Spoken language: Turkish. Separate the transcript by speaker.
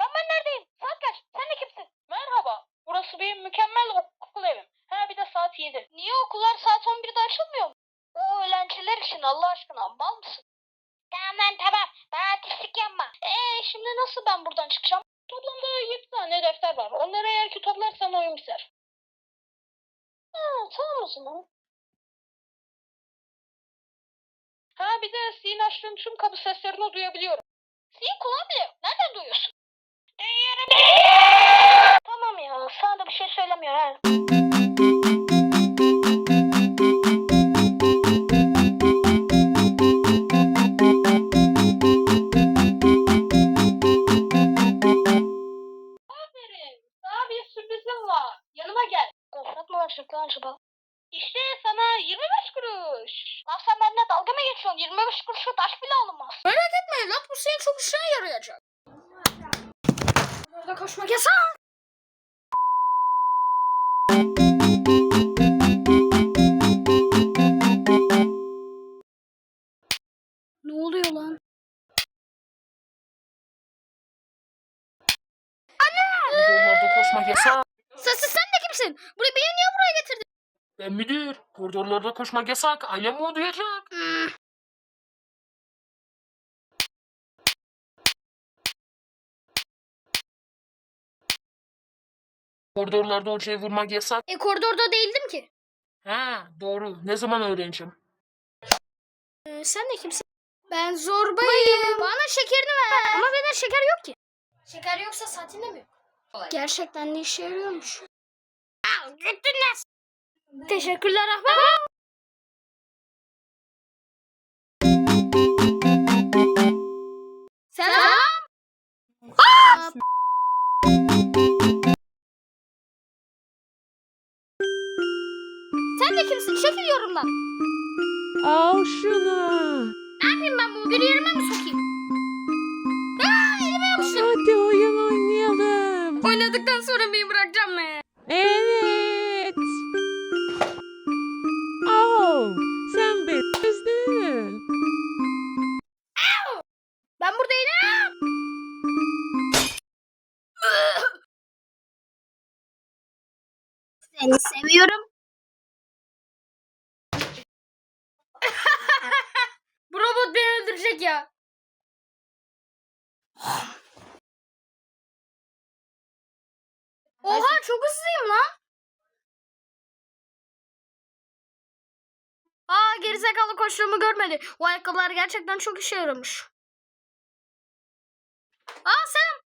Speaker 1: Lan ben neredeyim? Saat kaç? Sen de kimsin? Merhaba. Burası benim mükemmel okul evim. Ha bir de saat 7. Niye okullar saat 11'de açılmıyor mu? O öğrenciler için Allah aşkına mal mısın? Tamam lan tamam. Bana artistlik yapma. Eee şimdi nasıl ben buradan çıkacağım? Toplamda 7 tane defter var. Onları eğer ki toplarsan oyun biter. Ha tamam o zaman. Ha bir de senin açtığın tüm kapı seslerini duyabiliyorum. Senin kulağın bile. Nereden duyuyorsun? Tamam ya sana da bir şey söylemiyor ha. Aferin. Sana bir sürprizim var. Yanıma gel. Gofret mi verecek lan acaba? İşte sana 25 kuruş. Lan sen benimle dalga mı geçiyorsun? 25 kuruşa taş bile alınmaz.
Speaker 2: Merak etme evlat bu senin çok işine yarayacak. Burada koşmak yasak. Ne oluyor lan?
Speaker 3: Koridorlarda koşmak yasak.
Speaker 2: Sen, sen, sen de kimsin? Burayı beni niye buraya getirdin?
Speaker 3: Ben müdür. Koridorlarda koşmak yasak. Ailem onu duyacak.
Speaker 2: Hmm.
Speaker 3: Koridorlarda hocaya vurmak yasak.
Speaker 2: E koridorda değildim ki.
Speaker 3: Ha doğru. Ne zaman öğreneceğim?
Speaker 2: Ee, sen de kimsin? Ben zorbayım. Bana şekerini ver. Ama bende şeker yok ki. Şeker yoksa saatinde mi yok? Gerçekten de işe yarıyormuş. Al götürün Teşekkürler Ahmet. Yorumdan.
Speaker 4: Al şunu.
Speaker 2: Ne yapayım ben bunu? Bir yerime mi sokayım? Aa, elime yapıştı.
Speaker 4: Hadi oyun oynayalım.
Speaker 2: Oynadıktan sonra beni bırakacağım mı?
Speaker 4: Evet. Al. Sen beni üzdün.
Speaker 2: Ben burada değilim. Seni seviyorum. Bu robot öldürecek ya. Oha çok hızlıyım lan. Aa gerizekalı koştuğumu görmedi. O ayakkabılar gerçekten çok işe yaramış. Aa selam.